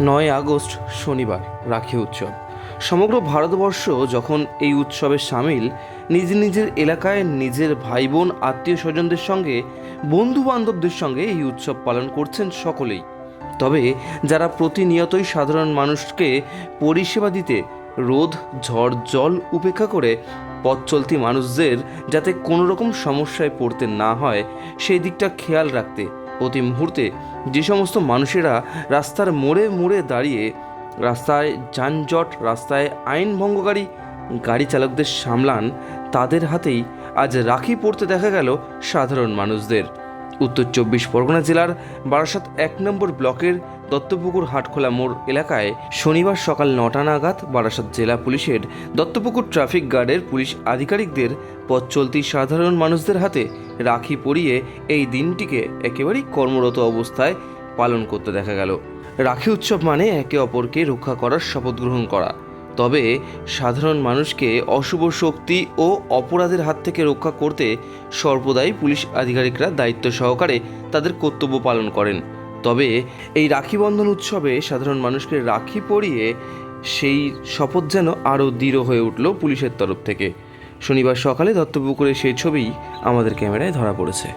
নয় আগস্ট শনিবার রাখি উৎসব। সমগ্র ভারতবর্ষ যখন এই উৎসবে সামিল, নিজ নিজের এলাকায় নিজের ভাই বোন আত্মীয় স্বজনদের সঙ্গে বন্ধু বান্ধবদের সঙ্গে এই উৎসব পালন করছেন সকলেই। তবে যারা প্রতিনিয়তই সাধারণ মানুষকে পরিষেবা দিতে রোদ, ঝড়, জল উপেক্ষা করে পথ চলতি মানুষদের যাতে কোনো রকম সমস্যায় পড়তে না হয়, সেই দিকটা খেয়াল রাখতে প্রতি মুহূর্তে যে সমস্ত মানুষেরা রাস্তার মোড়ে মোড়ে দাঁড়িয়ে রাস্তায় যানজট, রাস্তায় আইন ভঙ্গকারী গাড়ি চালকদের সামলান, তাদের হাতেই আজ রাখি পড়তে দেখা গেল সাধারণ মানুষদের। উত্তর চব্বিশ পরগনা জেলার বারাসাত এক নম্বর ব্লকের দত্তপুকুর হাটখোলা মোড় এলাকায় শনিবার সকাল নটা নাগাদ বারাসাত জেলা পুলিশের দত্তপুকুর ট্রাফিক গার্ডের পুলিশ আধিকারিকদের পথ চলতি সাধারণ মানুষদের হাতে রাখি পরিয়ে এই দিনটিকে একেবারেই কর্মরত অবস্থায় পালন করতে দেখা গেল। রাখি উৎসব মানে একে অপরকে রক্ষা করার শপথ গ্রহণ করা। তবে সাধারণ মানুষকে অশুভ শক্তি ও অপরাধের হাত থেকে রক্ষা করতে সর্বদাই পুলিশ আধিকারিকরা দায়িত্ব সহকারে তাদের কর্তব্য পালন করেন। তবে এই রাখি বন্ধন উৎসবে সাধারণ মানুষকে রাখি পরিয়ে সেই শপথ যেন আরও দৃঢ় হয়ে উঠল পুলিশের তরফ থেকে। শনিবার সকালে দত্তপুকুরে সেই ছবি আমাদের ক্যামেরায় ধরা পড়েছে।